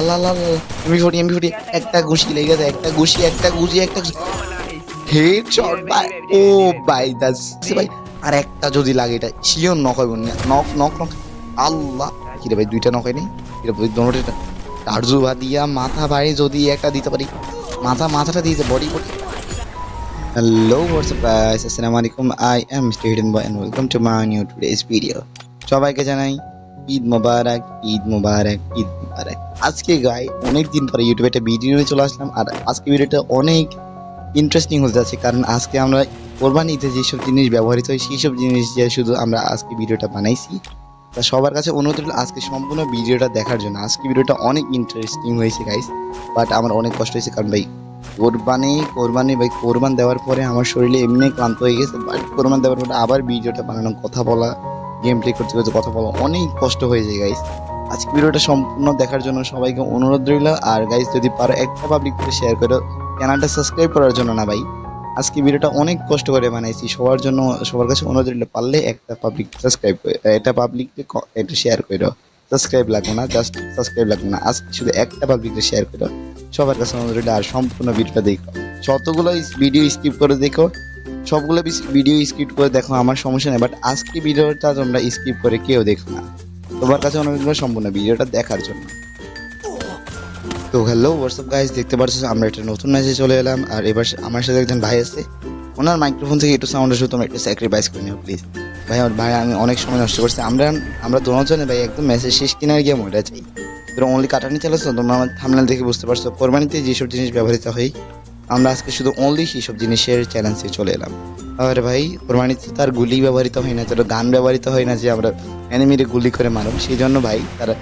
আল্লাহ MB forty MB forty একটা ঘুষি লেগে গেছে একটা ঘুষি একটা ঘুষি, একটা হেড শট ভাই। ও ভাই দাস ভাই। আর একটা যদি লাগে এটা শিওর নক হইব না। নক নক নক আল্লাহ। কি রে ভাই, দুইটা নক হয়নি? কি রে ভাই দোনোটা টার্জু বা দিয়া মাথা বাড়ি যদি একটা দিতে পারি। মাথা, মাথাটা দিতে body body hello WhatsApp guys আসসালামু আলাইকুম I am mister hidden boy and welcome to my new today's video সবাইকে জানাই ঈদ মোবারক ঈদ মোবারক ঈদ মোবারক। আজকে গাই অনেক দিন পরে ইউটিউবে একটা ভিডিও নিয়ে চলে আসলাম, আর আজকে ভিডিওটা অনেক ইন্টারেস্টিং হতে যাচ্ছে, কারণ আজকে আমরা কোরবানিতে যেসব জিনিস ব্যবহৃত হয় সেই সব জিনিস দিয়ে শুধু আমরা আজকে ভিডিওটা বানাইছি। তা সবার কাছে অনুরোধ রইল আজকে সম্পূর্ণ ভিডিওটা দেখার জন্য। আজকে ভিডিওটা অনেক ইন্টারেস্টিং হয়েছে গাইস বাট আমার অনেক কষ্ট হয়েছে, কারণ ভাই, কোরবানি কোরবানি, ভাই, কোরবান দেওয়ার পরে আমার শরীরে এমনি ক্লান্ত হয়ে গেছে বাট কোরবান দেওয়ার পরে আবার ভিডিওটা বানানো কথা বলা গেম প্লে করতে করতে কথা বলা অনেক কষ্ট হয়ে যায় গাইস আজকে ভিডিওটা সম্পূর্ণ দেখার জন্য সবাইকে অনুরোধ রইল। আর গাইস যদি পারো একটা পাবলিক করে শেয়ার করো চ্যানেলটা সাবস্ক্রাইব করার জন্য না, ভাই। আজকে ভিডিওটা অনেক কষ্ট করে বানাইছি। সবার জন্য, সবার কাছে অনুরোধ রইল, পারলে একটা পাবলিক সাবস্ক্রাইব এটা পাবলিক এটা শেয়ার করো। সাবস্ক্রাইব লাগবে না জাস্ট সাবস্ক্রাইব লাগবে না। আজকে শুধু একটা পাবলিকে শেয়ার করো। সবার কাছে অনুরোধ রইল, আর সম্পূর্ণ ভিডিওটা দেখো। যতগুলো ভিডিও স্কিপ করে দেখো সবগুলো ভিডিও স্কিপ করে দেখো, আমার সমস্যা নেই বাট আজকে ভিডিওটা তোমরা স্কিপ করে কেউ দেখো না। তোমার কাছে অনুরোধ সম্পূর্ণ ভিডিওটা দেখার জন্য। তো হ্যালো হোয়াটসঅ্যাপ গাইজ দেখতে পাচ্ছ, আমরা একটা নতুন ম্যাচে চলে এলাম, আর এবার আমার সাথে একজন ভাই আছে। ওনার মাইক্রোফোন থেকে একটু সাউন্ড আসবে তোমরা একটু স্যাক্রিফাইস করে নিও প্লিজ ভাই, আমার ভাই, আমি অনেক সময় নষ্ট করছি। আমরা আমরা দুজনে ভাই একদম ম্যাচের শেষ কিনার গিয়ে মরে চাই তোমরা অনলি কাটানি চালাচ্ছ তোমরা আমার থামনাল দেখে বুঝতে পারছ। কোরবানিতে যেসব জিনিস ব্যবহৃত হয় আমরা আজকে শুধু অনলি সেই সব জিনিসের চ্যালেঞ্জে চলে এলাম। আরে ভাই প্রমাণিত তার গুলি ব্যবহৃত হয় না, তার গান ব্যবহৃত হয় না যে আমরা এনিমিরে গুলি করে মারব। সেই জন্য ভাই, তারা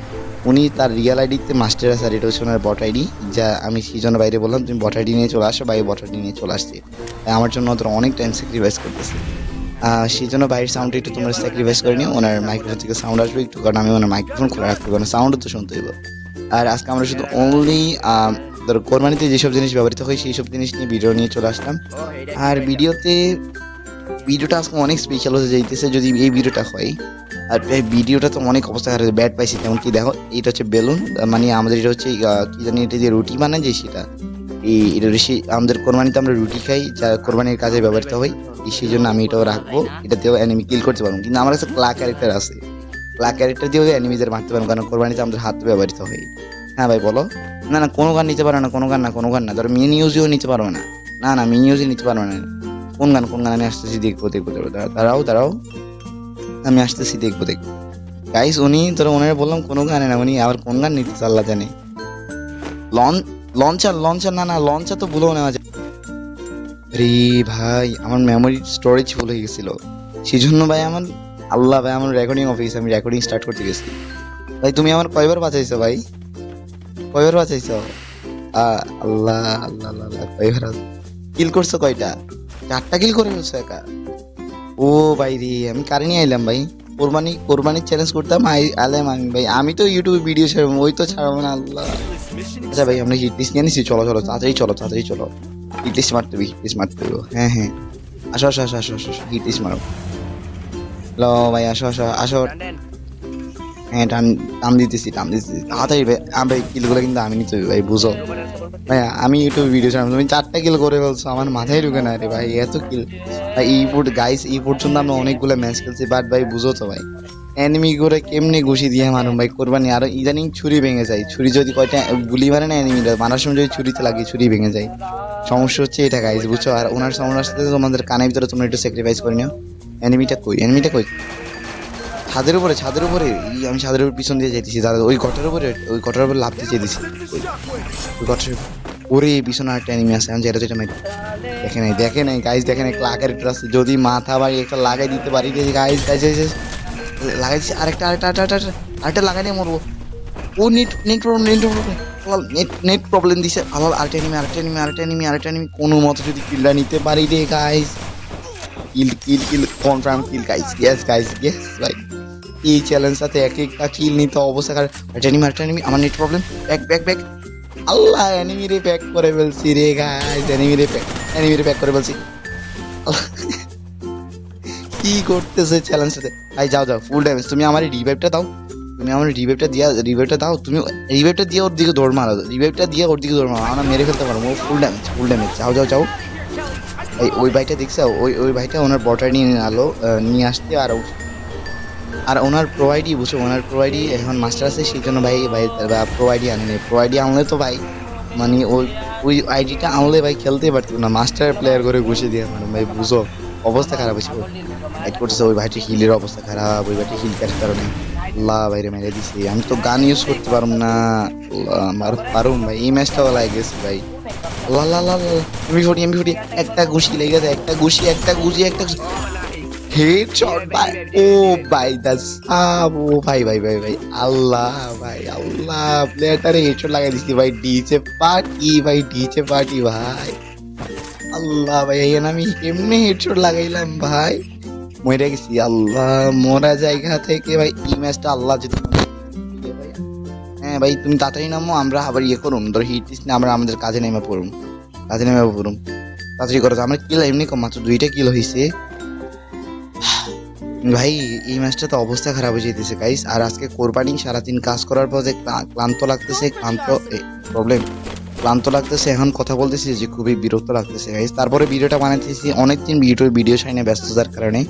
উনি তার রিয়েল আইডিতে মাস্টার আছে, আর এটা হচ্ছে ওনার বট আইডি যা আমি সেই জন্য বাইরে বললাম, তুমি বট আইডি নিয়ে চলে আসো বাইরে বট আইডি নিয়ে চলে আসছি। আমার জন্য ওদের অনেক টাইম স্যাক্রিফাইস করতেছে। সেই জন্য বাইরের সাউন্ডটা একটু তোমরা স্যাক্রিফাইস করে নিও, ওনার মাইক্রোফোন থেকে সাউন্ড আসবে একটু, কারণ আমি ওনার মাইক্রোফোন খোলা রাখতে কারণ সাউন্ডও তো শুনতে হইব। আর আজকে আমরা শুধু অনলি ধরো, কোরবানিতে যেসব জিনিস ব্যবহৃত হয় সেই সব জিনিস নিয়ে ভিডিও নিয়ে চলে আসলাম। আর ভিডিওতে ভিডিওটা আজকে অনেক স্পেশাল হতে যাইতেছে যদি এই ভিডিওটা হয়। আর ভিডিওটা তো অনেক অবস্থা খারাপ ব্যাড পাইছি যেমন কি দেখো, এটা হচ্ছে বেলুন মানে আমাদের এটা হচ্ছে কি জানি এটা যে রুটি বানায় যে সেটা। এই, এটা আমাদের কোরবানিতে আমরা রুটি খাই, যা কোরবানির কাজে ব্যবহৃত হয় সেই জন্য আমি এটাও রাখব। এটাতেও অ্যানিমি কিল করতে পারব কিন্তু আমার কাছে ক্লা ক্যারেক্টার আছে। ক্লা ক্যারেক্টার দিয়েও অ্যানিমিদের মারতে পারব কারণ কোরবানিতে আমাদের হাত ব্যবহৃত হয়। হ্যাঁ ভাই বলো। না না কোনো গান নিতে পারো না কোনো গান না কোনো গান না। ধরো মিনি ইউজিও নিতে পারবে না। না না মিনি ইউজি নিতে পারবে না। কোন গান কোন গান আমি আসতেছি দেখব দেখব দেখব। দাঁড়াও, দাঁড়াও আমি আসতেছি দেখব দেখব। গাইস উনি ধরো ওনারা বললাম কোনো গানে না উনি আবার কোন গান নিতে আল্লাহ জানে। লন লঞ্চার লঞ্চার না না লঞ্চার তো ভুলেও নেওয়া যায়। রে ভাই আমার মেমোরি স্টোরেজ ফুল হয়ে গেছিল। সেই জন্য ভাই আমার আল্লাহ ভাই আমার রেকর্ডিং অফিস আমি রেকর্ডিং স্টার্ট করতে গেছি। ভাই তুমি আমার কয়বার বাঁচাইছো ভাই? কয়বার বাঁচাইছো? আল্লাহ আল্লাহ আল্লাহ কয়বার কিল করছ কয়টা? চারটা কিল করে ফেলছো একা? ও ভাই রে, আমি কারে নিয়ে আইলাম ভাই? কোরবানি, কোরবানির চ্যালেঞ্জ করতাম, আই, আলাম আমি ভাই। আমি তো ইউটিউবে ভিডিও ছাড়বো, ওই তো ছাড়বো না, আল্লাহ। আচ্ছা ভাই, আমরা হিট নিয়ে নিছি, চলো চলো, তাড়াতাড়ি চলো তাড়াতাড়ি চলো। হিট লিস্ট মারতে হবে হিট মারতে হবে। হ্যাঁ হ্যাঁ। আসো আসো আসো আসো আসো হিট লিস্ট মারো। হ্যালো ভাই, আসো আসো আসো। হ্যাঁ টান টান দিতেছি টান দিতেছি। তাড়াতাড়ি ভাই আ, ভাই কিলগুলো কিন্তু আমি নিতে ভাই বুঝো? ভাই আমি ইউটিউবে ভিডিও ছাড়লাম তুমি চারটা কিল করে ফেলছো আমার মাথায় ঢুকে না রে ভাই এত কিল। ভাই এই পর গাইস এই পর্যন্ত আমরা অনেকগুলো ম্যাচ খেলছি বাট ভাই বুঝো তো ভাই। এনিমি করে কেমনে ঘুষি দিয়ে মারুম ভাই কোরবানি? আর ইদানিং ছুরি ভেঙে যায়। ছুরি যদি কয়টা গুলি মারে না এনিমিটা মারার সময় যদি ছুরিতে লাগে ছুরি ভেঙে যায়। সমস্যা হচ্ছে এটা গাইস বুঝছ? আর ওনার সাউন্ড আসতে তোমাদের কানের ভিতরে তোমরা একটু স্যাক্রিফাইস করে নিও। এনিমিটা কই? এনিমিটা কই? ছাদের উপরে ছাদের উপরে আমি ছাদের উপর পিছন দিয়ে যেতেছি দাদা, ওই গটার উপরে, ওই গটার উপরে লাফতে চেয়েছি ওই গটার ওরে পিছনে একটা এনিমি আছে, আমি যেটা যেটা দেখে নাই দেখে নাই গাইস দেখে নাই ক্লাকের আছে যদি মাথা বাড়ি একটা লাগাই দিতে পারি যে গাইজ গাইস লাগাইছি আরেকটা আরেকটা আরেকটা আরেকটা লাগাই নিয়ে মরবো। ও net net problem net problem net net problem দিছে। আবার আরেকটা এনিমি আরেকটা এনিমি আরেকটা এনিমি আরেকটা এনিমি কোনো মতো যদি কিলটা নিতে পারি রে guys kill kill kill confirm kill guys yes guys yes ভাই এই চ্যালেঞ্জটাতে এক একটা কিল নিতে অবস্থা কার এনিমি আরেকটা আমার net problem back back back আল্লাহ এনিমি রে প্যাক করে ফেলছি রে গাইস এনিমি রে প্যাক এনিমি রে প্যাক করে ফেলছি। কি করতেছে চ্যালেঞ্জটাতে ভাই, যাও যাও ফুল ড্যামেজ তুমি আমার রিভাইভটা দাও। তুমি আমার রিভাইভটা দিয়া রিভাইভটা দাও। তুমি রিভাইভটা দিয়ে ওর দিকে দৌড় মারো। রিভাইভটা দিয়ে ওর দিকে দৌড় মারো। আমরা মেরে ফেলতে পারব। ও ফুল ড্যামেজ ফুল ড্যামেজ যাও যাও যাও। এই, ওই ভাইটা দেখছ? ওই ওই ভাইটা ওনার বটার নিয়ে আলো নিয়ে আসতে আর আর ওনার প্রোভাইডই বুঝছ? ওনার প্রোভাইডই এখন মাস্টার আছে সেই জন্য ভাই ভাই প্রোভাইডই আনেনি প্রোভাইডই আনলে তো ভাই মানে ওই ওই আইডিটা আনলে ভাই খেলতেই পারতো না। মাস্টার প্লেয়ার করে বসে দিয়ে মানে ভাই বুঝো, অবস্থা খারাপ হয়েছে ফাইট করতেছে, ওই ভাইটি হিলের অবস্থা খারাপ, ওই ভাইটি হিল ক্যাচ কারণে। আল্লাহ বাইরে মেরে দিছি। আমি তো গান ইউজ করতে পারুম না। পারুম ভাই। এই ম্যাচটা লাগে গেছে ভাই। আল্লাহ আল্লাহ আল্লাহ এমবি ফোর্টি এমবি ফোর্টি একটা ঘুষি লেগে গেছে একটা ঘুষি একটা ঘুষি, একটা হেড শট ভাই। ও ভাই দাস ও ভাই ভাই ভাই ভাই। আল্লাহ ভাই আল্লাহ। প্লেয়ারটারে হেড শট লাগাই দিছি ভাই ডিজে পার্টি ভাই ডিজে পার্টি ভাই। আল্লাহ ভাই এই আমি এমনি হেডশট লাগাইলাম ভাই। মরে গেছি আল্লাহ। মরা জায়গা থেকে ভাই এই ম্যাচটা আল্লাহ যদি হ্যাঁ ভাই তুমি তাড়াতাড়ি নামো আমরা আবার ইয়ে করুম। ধর হিট না আমরা আমাদের কাজে নেমে পড়ুম। কাজে নেমে পড়ুম। তাড়াতাড়ি করো আমার কিল এমনি কম মাত্র দুইটা কিল হয়েছে ভাই, এই ম্যাচটা তো অবস্থা খারাপ হয়ে যেতেছে গাইস আর আজকে কোরবানি সারাদিন কাজ করার পর যে ক্লান্ত লাগতেছে, ক্লান্ত প্রবলেম ক্লান্ত লাগতেছে, এখন কথা বলতেছি যে খুবই বিরক্ত লাগতেছে গাইস তারপরে ভিডিওটা বানাইতেছি, অনেকদিন ভিডিও ভিডিও সাইনে ব্যস্ততার কারণে।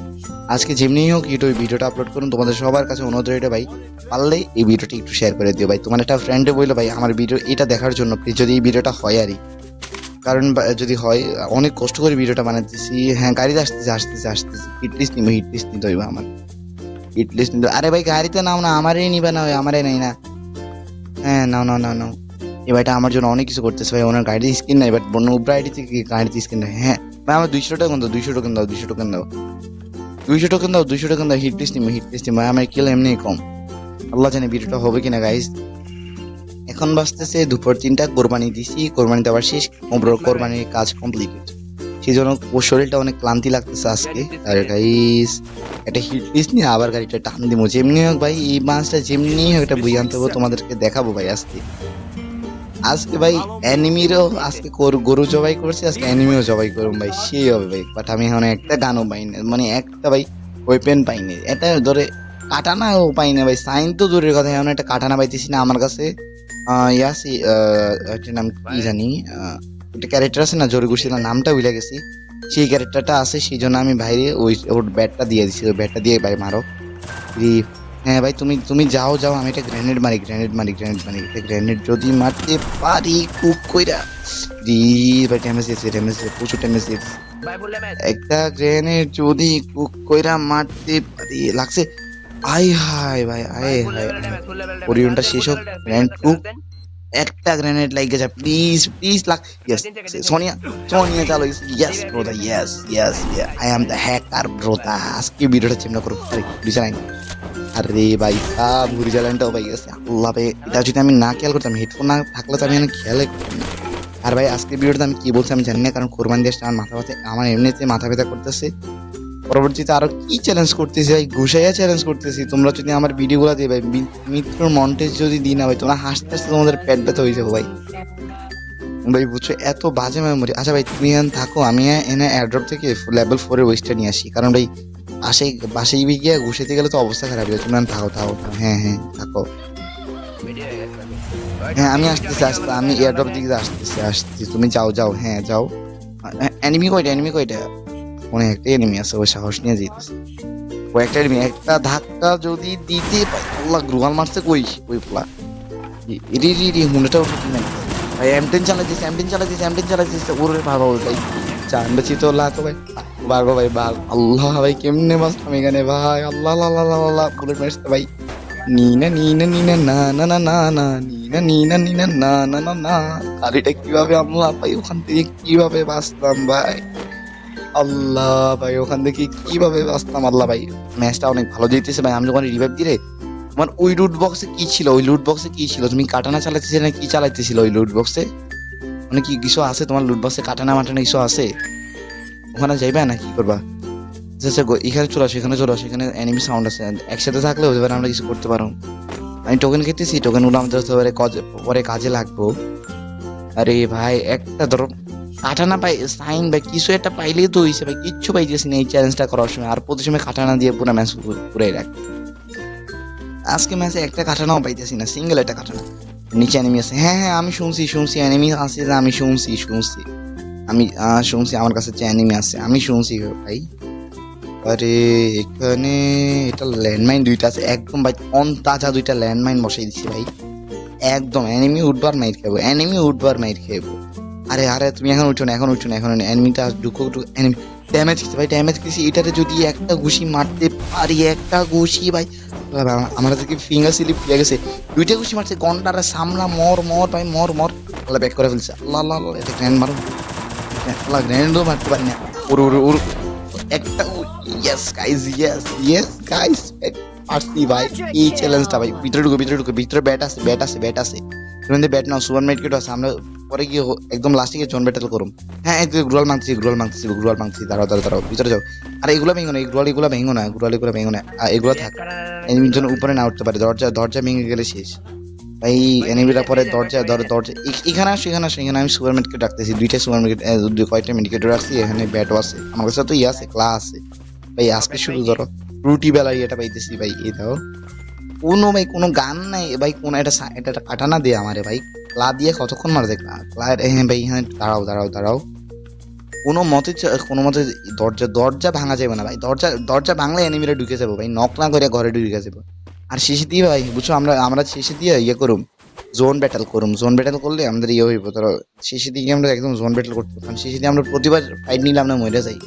আজকে যেমনি হোক ইউটিউবে ভিডিওটা আপলোড করুন, তোমাদের সবার কাছে অনুরোধ রইল, ভাই। পারলে এই ভিডিওটি একটু শেয়ার করে দিও, ভাই। তোমার একটা ফ্রেন্ডে বলল, ভাই, আমার ভিডিও এটা দেখার জন্য প্লিজ যদি এই ভিডিওটা হয় আরই কারণ যদি হয়, অনেক কষ্ট করে ভিডিওটা বানাতেছি হ্যাঁ গাড়িতে আসতেছে আসতেছে আসতেছে। হিট লিস্ট নিবো হিট লিস্ট নিতে হইবে আমার। হিট লিস্ট নিতে আরে ভাই, গাড়িতে নাও না, আমারই নিবে না আমারই নেই না। হ্যাঁ নাও নাও নাও নাও। এই ভাইটা আমার জন্য অনেক কিছু করতেছে ভাই, ওনার গাড়িতে স্কিন নাই বাট বন্য উপরা আইডি থেকে গাড়িতে স্ক্রিন নাই। হ্যাঁ ভাই, আমার দুইশো টোকেন দাও, দুইশো টোকেন দাও, দুইশো টোকেন দাও। দুইশো টোকেন দাও, দুইশো টোকেন দাও হিট লিস্ট নিবো হিট লিস্ট নিবো। আমার কিল এমনি কম। আল্লাহ জানে ভিডিওটা হবে কিনা গাইস এখন বাজতেছে দুপুর তিনটা, কোরবানি দিছি, কোরবানি দেওয়ার শেষ কোরবানির কাজ কমপ্লিটেড সেই জন্য ওর শরীরটা অনেক ক্লান্তি লাগতেছে আজকে। আর গাইস একটা হিট লিস্ট নিয়ে আবার গাড়িটা টান দিব। যেমনি হোক ভাই, এই মাছটা যেমনি হোক একটা বই আনতে হবে, তোমাদেরকে দেখাবো ভাই আজকে। আজকে ভাই অ্যানিমিরও আজকে গরু- জবাই করছে, আজকে অ্যানিমিও জবাই করুম ভাই, সেই হবে ভাই। বাট আমি এখন একটা গানও পাই না মানে একটা ভাই ওয়েপেন পাইনি এটা ধরে কাটানাও পাই না ভাই সাইন তো দূরের কথা, এখন একটা কাটানা পাইতেছি না আমার কাছে। ইয়াসি এটার নাম কি জানি? একটা ক্যারেক্টার আছে না জোরে ঘুষিলাম নামটা ভুলে গেছি। সেই ক্যারেক্টারটা আছে সেই জন্য আমি ভাইরে ওই ওর ব্যাটটা দিয়ে দিছি ওই ব্যাটটা দিয়ে ভাই মারো হ্যাঁ ভাই তুমি তুমি যাও যাও আমি একটা গ্রেনেড মারি গ্রেনেড মারি গ্রেনেড মারি একটা গ্রেনেড যদি মারতে পারি খুব কইরা। রি ভাই ড্যামেজ দিয়েছে ড্যামেজ দিয়েছে প্রচুর ড্যামেজ দিয়েছে একটা গ্রেনেড যদি কুক কইরা মারতে পারি লাগছে। আই হাই ভাই লেভেল ড্যামেজ পরিয়নটা শেষ হোক, গ্র্যান্ড কুক। একটা গ্রেনেড লাইক গেছে। প্লিজ প্লিজ লাগ ইয়েস সোনিয়া সোনিয়া চালো yes brother yes yes I am the hacker brother আজকে ভিডিওটা চিন্তা করো বুঝে আরে ভাই তা ভুরি জ্বালানটাও পাই গেছে আল্লাহ ভাই। এটা যদি আমি না খেয়াল করতাম হেডফোন না থাকলে তো আমি এখানে খেয়ালে করতাম না। আর ভাই আজকে ভিডিওটা আমি কি বলছি আমি জানি না কারণ কোরবান দিয়ে আমার মাথা ব্যথা আমার এমনিতে মাথা ব্যথা করতেছে। পরবর্তীতে আরও কি চ্যালেঞ্জ করতেছি? ভাই ঘুষাইয়া চ্যালেঞ্জ করতেছি। তোমরা যদি আমার ভিডিওগুলো দিয়ে ভাই মি- মিত্রর মন্টেজ যদি দিই না ভাই, তোমরা হাসতে হাসতে তোমাদের পেট ব্যথা হয়ে যাব ভাই। ভাই, বুঝছ, এত বাজে মেমোরি আচ্ছা ভাই, তুমি এখানে থাকো, আমি এনে এয়ারড্রপ থেকে লেভেল ফোরের ওয়েস্টটা নিয়ে আসি। কারণ ভাই, পাশে বাসে গিয়ে ঘুষাতে গেলে তো অবস্থা খারাপ হয়ে তুমি থাকো থাকো। হ্যাঁ হ্যাঁ থাকো। হ্যাঁ আমি আসতেছি আসতে আমি এয়ারড্রপ দিকে আসতেছি আসতেছি। তুমি যাও যাও হ্যাঁ যাও। এনিমি কয়টা এনিমি কয়টা? মনে একটা এনিমি আছে, ওই সাহস নিয়ে যেতেছে ও একটা এনিমি একটা ধাক্কা যদি দিতে পাই, আল্লাহ গ্রুয়াল মারছে কই? ওই পোলা। রি রি রি হুন্ডাটা উঠে না ভাই এমটেন চালাইছিস এমটেন চালাইছিস এমটেন চালাইছিস ওরে ভালো ভাই চান বেশি তো লা তো ভাই বারবার ভাই, বাল। আল্লাহ ভাই, কেমনে বাঁচতাম এখানে ভাই? আল্লাহ আল্লাহ আল্লাহ আল্লাহ বুলেট মেরেছে ভাই। নিনা নিনা নিনা, না না না না না, নিনা নিনা নিনা, না না না না। আর এটা কীভাবে আমরা ভাই, ওখান থেকে কীভাবে বাঁচতাম ভাই? আল্লাহ ভাই ওখান থেকে কীভাবে বাঁচতাম আল্লাহ ভাই ম্যাচটা অনেক ভালো দিতেছে ভাই। আমি যখন রিভাইভ দিলে আমার ওই লুট বক্সে কি ছিল? ওই লুট বক্সে কি ছিল? তুমি কাটানা চালাইতেছিলে না কি চালাইতেছিল ওই লুট বক্সে মানে কি কিছু আছে তোমার লুট বক্সে কাটানা মাটানা কিছু আছে? ওখানে যাইবে না কি করবা? আচ্ছা, আচ্ছা এখানে চলে আসো এখানে চলে আসো এনিমি সাউন্ড আছে। একসাথে থাকলে হতে পারে আমরা কিছু করতে পারো। আমি টোকেন খেতেছি টোকেনগুলো আমাদের হতে পারে পরে কাজে লাগবো। আরে ভাই একটা ধরো কাটানা পাই, সাইন ভাই কিছু একটা পাইলেই তো হয়েছে ভাই, কিচ্ছু পাইতেছি না এই চ্যালেঞ্জটা করার সময়। আর প্রতি সময় কাটানা দিয়ে পুরো ম্যাচ পুরাই রাখ। আজকে ম্যাচে একটা কাটানাও পাইতেছি না সিঙ্গেল একটা কাটানা নিচে এনিমি আছে। হ্যাঁ হ্যাঁ আমি শুনছি শুনছি এনিমি আছে যে আমি শুনছি শুনছি। আমি শুনছি, আমার কাছে যে এনিমি আছে, আমি শুনছি ভাই। আরে, এখানে এটা ল্যান্ডমাইন দুইটা আছে। একদম ভাই অন তাজা দুইটা ল্যান্ডমাইন বসাই দিছি ভাই। একদম এনিমি উঠবার মাইর খাব এনিমি উঠবার মাইর খাব। আরে আরে, তুমি এখন উঠো না, এখন উঠো না, এখন এনিমিটা ঢুকো এনিমি ড্যামেজ খেয়েছে ভাই ড্যামেজ খেয়েছি এটাতে যদি একটা ঘুষি মারতে পারি, একটা ঘুষি ভাই। আমার থেকে ফিঙ্গার স্লিপ খুলে গেছে। দুইটা ঘুষি মারছে, গন্ডারে সামলা, মর মর, ভাই, মর মর। আল্লাহ ব্যাক করে ফেলছে। আল্লাহ আল্লাহ আল্লাহ এটা গ্র্যান্ড মারো। আল্লাহ গ্র্যান্ডও মারতে পারি না। ওর ওর ওর একটা yes guys yes yes guys পারছি ভাই। এই চ্যালেঞ্জটা ভাই, ভিতরে ঢুকো ভিতরে ঢুকো। ভিতরে ব্যাট আছে ব্যাট আছে ব্যাট আছে। তুমি ব্যাট নাও সুপার মার্কেট আছে, আমরা পরে গিয়ে একদম লাস্টে গিয়ে জন ব্যাটেল করুম। হ্যাঁ এই গ্রুয়াল মাংছি গ্রুয়াল মাংছি গ্রুয়াল মাংছি দাঁড়াও দাঁড়াও দাঁড়াও, ভিতরে যাও। আর, এগুলো ভেঙো না গ্রুয়াল এগুলো ভেঙো না গ্রুয়াল এগুলো ভেঙো না। আর এগুলো থাক। এনিমির জন্য উপরে না উঠতে পারে, দরজা দরজা ভেঙে গেলে শেষ। ভাই এনিমিরা পরে দরজা দর দরজা এখানে আসো এখানে আসো, এখানে আমি সুপার মার্কেট রাখতেছি দুইটা সুপার মার্কেট কয়টা মেডিকেট রাখছি এখানে ব্যাটও আছে। আমার কাছে তো ইয়ে আছে ক্লাস আছে। ভাই, আজকে শুরু ধরো। রুটি বেলা এটা পাইতেছি, ভাই, এই দাও। কোনো ভাই, কোনো গান নাই। ভাই, কোনো একটা এটা একটা কাটানা দে আমারে ভাই। ক্লা দিয়ে কতক্ষণ মার দেখলা ক্লা হ্যাঁ ভাই হ্যাঁ দাঁড়াও দাঁড়াও দাঁড়াও। কোনো মতে কোনো মতে দরজা দরজা ভাঙা যাবে না ভাই। দরজা দরজা ভাঙলে এনিমিরা ঢুকে যাব ভাই। নক না করে ঘরে ঢুকে যাব। আর শেষে দিয়ে ভাই, বুঝছ, আমরা আমরা শেষে দিয়ে ইয়ে করুম। জোন ব্যাটেল করুম। জোন ব্যাটেল করলে আমাদের ইয়ে হইব। ধরো, শেষে দিকে আমরা একদম জোন ব্যাটেল করতে পারতাম শেষে দিয়ে আমরা প্রতিবার ফাইট নিলাম না, মরে যাই।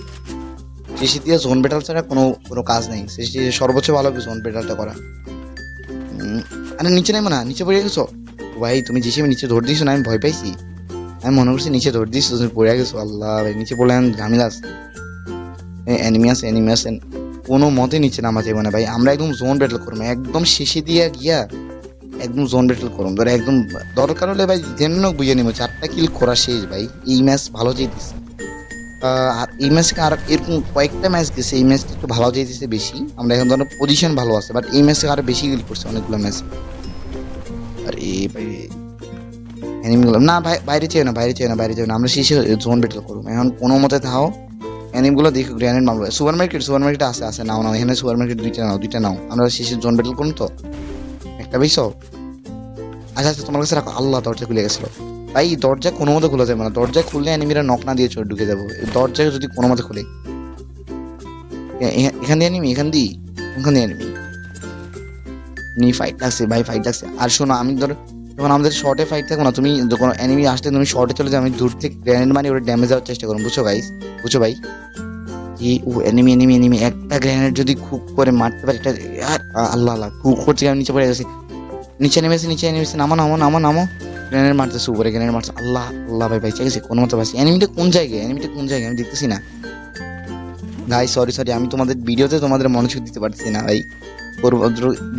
শেষে দিয়ে জোন ব্যাটেল ছাড়া কোনো কোনো কাজ নেই। শেষে সর্বোচ্চ ভালো হবে জোন ব্যাটেলটা করা। আরে নিচে নেমো না, নিচে পড়ে গেছো? ভাই, তুমি যে সময় নিচে ধর দিয়েছ না, আমি ভয় পাইছি। আমি মনে করছি নিচে ধর দিয়েছ, তুমি পড়ে গেছো, আল্লাহ, ভাই, নিচে পড়লে আমি ঝামেলা আছে। অ্যানিমি আছে অ্যানিমি আছে। কোনো মতে নিচে নামা যাবে না, ভাই, আমরা একদম জোন ব্যাটেল করব, একদম শেষে দিয়া গিয়া একদম জোন ব্যাটেল করুম ধর একদম দরকার হলে, ভাই যেমন বুঝে নিবো, চারটা কিল করা শেষ, ভাই, এই ম্যাচ ভালো যেতেছে। আর এই ম্যাচে আর এরকম কয়েকটা ম্যাচ গেছে, এই ম্যাচটা একটু ভালো যেতেছে বেশি। আমরা এখন ধরো পজিশন ভালো আছে বাট এই ম্যাচে আরও বেশি কিল করছে অনেকগুলো ম্যাচ। আর এই অ্যানিমিগুলো না, ভাই, বাইরে চেয়ে না, বাইরে চেয়ে না, বাইরে চেয়ে না, আমরা শেষে জোন ব্যাটেল করব। এখন কোনো মতে থাও অ্যানিমগুলো দেখো গ্র্যানেড মারবো সুপার মার্কেট সুপার মার্কেট আছে আছে, নাও নাও, এখানে সুপার মার্কেট দুইটা নাও দুইটা নাও। আমরা শেষে জোন ব্যাটেল করুন তো। একটা বেশো আচ্ছা আচ্ছা তোমার কাছে রাখো, আল্লাহ দরজা খুলে গেছিল। ভাই, দরজা কোনো মতে খোলা যাবে না দরজা খুললে এনিমিরা নক না দিয়ে চোর ঢুকে যাব। দরজা যদি কোনো মতে খুলে। এখান দিয়ে এনিমি এখান দিয়ে, ওখান দিয়ে এনিমি নি ফাইট লাগছে, ভাই ফাইট লাগছে। আর শোনো, আমি ধর, যখন আমাদের শর্টে ফাইট থাকব না, তুমি যখন এনিমি আসতে তুমি শর্টে চলে যাও আমি দূর থেকে গ্র্যানেড মারি ওটা ড্যামেজ দেওয়ার চেষ্টা করো বুঝছ গাইস বুঝছ, ভাই? কি ও এনিমি এনিমি এনিমি একটা গ্রেনেড যদি খুব করে মারতে পারে এটা আর আল্লাহ আল্লাহ খুব করছে আমি নিচে পড়ে গেছি নিচে নেমেছে নিচে নেমেছে, নামো নামো নামো নামো। গ্রেনেড মারতেছে, উপরে গ্রেনেড মারছে আল্লাহ আল্লাহ ভাই ভাই গেছে কোনো মতো পাচ্ছি এনিমিটা কোন জায়গায়? এনিমিটা কোন জায়গায়? আমি দেখতেছি না। ভাই সরি সরি আমি তোমাদের ভিডিওতে তোমাদের মনোযোগ দিতে পারছি না, ভাই।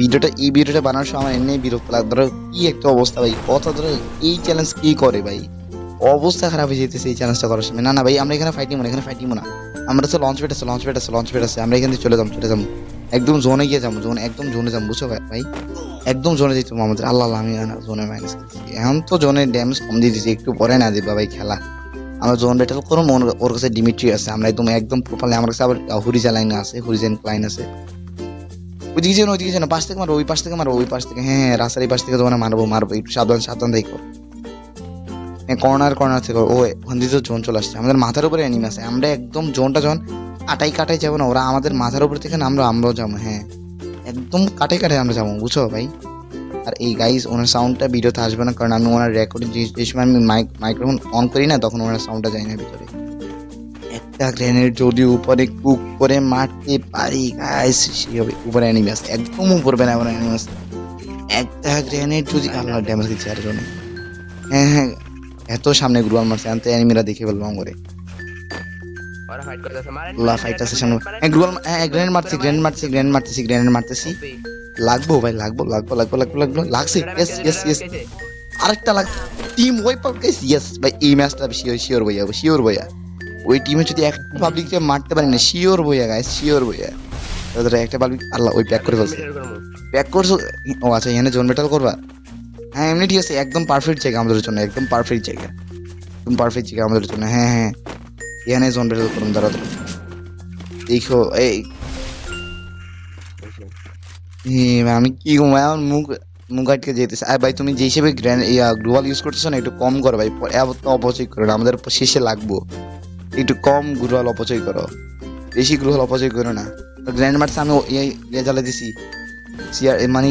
ভিডিওটা, এই ভিডিওটা বানানোর সময় আমার এমনি বিরক্ত লাগে। ধরো, কি একটা অবস্থা, ভাই। কথা ধরো, এই চ্যালেঞ্জ কি করে, ভাই? অবস্থা খারাপ হয়ে যেতেছে এই চ্যালেঞ্জটা করার সময়। না না, ভাই, আমরা এখানে ফাইটিং না, এখানে ফাইটিং না। আমরা তো লঞ্চ পেট আছে লঞ্চ পেট আছে লঞ্চ পেট আছে। আমরা এখান থেকে চলে যাব চলে যাব। একদম জোনে গিয়ে যাব, জোন, একদম জোনে যাব, বুঝছ ভাই? একদম জোনে যেতে হবে আমাদের। আল্লাহ আমি জোনে মাইনাস এখন তো জোনে ড্যামেজ কম দিয়ে দিচ্ছি একটু পরে না দিবা ভাই খেলা। আমরা জোন ব্যাটেল করব ওর- কাছে ডিমিট্রি আছে। আমরা একদম একদম প্রপারলি আমার কাছে আবার হুরিজা লাইন আছে হুরিজেন লাইন আছে। ওইদিকে যেন ওইদিকে যেন পাশ থেকে মারো, ওই পাশ থেকে মারো, ওই পাশ থেকে। হ্যাঁ হ্যাঁ রাস্তার এই পাশ থেকে তোমার মারবো মারবো, একটু সাবধান সাবধান দেখো। হ্যাঁ কর্নার কর্নার থেকে। ও, ওখান দিয়ে জোন চলে আসছে। আমাদের মাথার উপরে অ্যানিম আছে। আমরা একদম জোনটা যখন কাটাই কাটাই যাব না, ওরা আমাদের মাথার উপর থেকে না, আমরা আমরাও যাব হ্যাঁ। একদম কাটাই কাটাই আমরা যাব, বুঝছ ভাই? আর এই গাইস ওনার সাউন্ডটা ভিডিওতে আসবে না, কারণ আমি ওনার রেকর্ডিং যে সময় আমি মাইক মাইক্রোফোন অন করি না, তখন ওনার সাউন্ডটা যায় না ভিতরে। একটা গ্রেনেড যদি উপরে কুক করে মারতে পারি গাইস সে হবে উপরে অ্যানিমি আছে একদম উপরে না অ্যানিমি আছে একটা গ্রেনেড যদি আল্লাহ ড্যামেজ দিচ্ছে আর জন্য। হ্যাঁ হ্যাঁ এত সামনে গ্রুয়াল মারছে আমি তো অ্যানিমিরা দেখে ফেলব করে গ্রুয়াল হ্যাঁ মারছি মারছি মারতেছি মারতেছি। লাগবো ভাই, লাগবো লাগবো লাগবো লাগবো লাগবো। লাগছে ইয়েস ইয়েস ইয়েস আরেকটা লাগ টিম গাইস ইয়েস ভাই, এই ম্যাচটা শিওর শিওর শিওর ওই টিমে যদি একটা পাবলিককে মারতে পারি না শিওর বইয়া গাইস শিওর বইয়া। তাদের একটা পাবলিক আল্লাহ, ওই প্যাক করে ফেলছে। প্যাক করছ ও আচ্ছা এখানে জোন মেটাল করবা? হ্যাঁ এমনি ঠিক আছে, একদম পারফেক্ট জায়গা আমাদের জন্য, একদম পারফেক্ট জায়গা। একদম পারফেক্ট জায়গা আমাদের জন্য হ্যাঁ হ্যাঁ। দাঁড়া দাঁড়া দেখো এই। এ ভাই, আমি কি আমার মুখ মুখ আটকে যেতেছে। আর ভাই তুমি যে হিসেবে গ্র্যান্ড ইয়া গ্লোবাল ইউজ করতেছো না একটু কম করো ভাই। এত অপচয় করো না আমাদের শেষে লাগবো। একটু কম গ্লোবাল অপচয় করো। বেশি গ্লোবাল অপচয় করো না। গ্র্যান্ড মার্টস আমি ইয়ে ইয়ে জ্বালা দিছি। সিয়ার মানে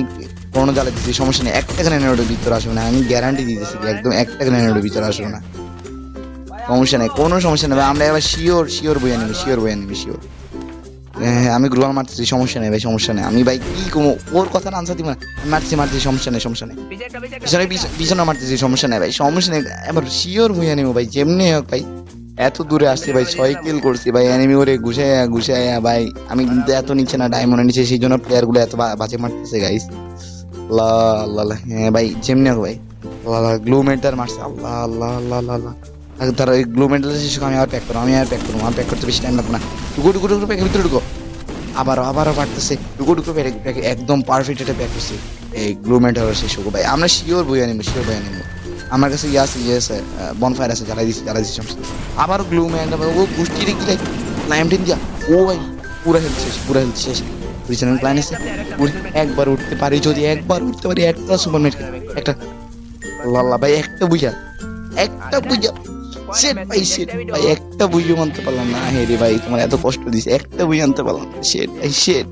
কোনো জ্বালা দিছি সমস্যা নেই। একটা গ্র্যানেডের ভিতরে আসবে না আমি গ্যারান্টি দিতেছি একদম একটা গ্র্যানেডের ভিতরে আসবে না। সমস্যা নেই, কোনো সমস্যা নেই ভাই, আমরা এবার শিওর শিওর বইয়া নেবে শিওর বইয়া নেবে শিওর হ্যাঁ আমি গ্রুয়াল মারতেছি, সমস্যা নেই ভাই, সমস্যা নেই। আমি ভাই কি কমো, ওর কথা আনসার দিব না মারছি মারতেছি, সমস্যা নেই সমস্যা নেই। পিছনে, পিছ- পিছনে মারতেছি, সমস্যা নেই ভাই, সমস্যা নেই। এবার শিওর হইয়া নেব ভাই, যেমনি হোক ভাই, এত দূরে আসছি ভাই, ছয় কিল করছি ভাই এনিমি ওরে ঘুষাইয়া ঘুষাইয়া ভাই, আমি কিন্তু এত নিচে না ডায়মন্ড নিচে, সেই জন্য প্লেয়ারগুলো এত বাজে মারতেছে গাইস আল্লাহ আল্লাহ। হ্যাঁ ভাই, যেমনি হোক ভাই। আল্লাহ গ্লু মেন্টার মারছে, আল্লাহ আল্লাহ আল্লাহ আল্লাহ। ধরো এই গ্লু শেষ হোক, আমি আর প্যাক করব আমি আর প্যাক করব আমার প্যাক করতে বেশি টাইম লাগবে না। ঢুকো ঢুকো ঢুকো প্যাকের ভিতরে ঢুকো। আবারও আবারও পারতেছে ঢুকো ঢুকো প্যাক একদম পারফেক্ট একটা প্যাক করছে। এই গ্লু শেষ হোক ভাই আমরা শিওর বইয়া নিবো শিওর বইয়া নিবো আমার কাছে ইয়ে আছে ইয়ে আছে বনফায়ার আছে জ্বালাই দিচ্ছি জ্বালাই দিচ্ছি। আবার গ্লু মেন্টার ও গুষ্টি রে লাই লাইম দিয়া। ও ভাই পুরা হেলথ শেষ পুরা হেলথ শেষ। পিছনে প্ল্যান আছে একবার উঠতে পারি যদি একবার উঠতে পারি একটা সুপার মেট একটা লাল্লা ভাই একটা বুঝা একটা বুঝা সেট ভাই সেট ভাই একটা বুঝিয়ে মানতে পারলাম না। হে রে ভাই তোমার এত কষ্ট দিছে। একটা বুঝিয়ে আনতে পারলাম সেট ভাই সেট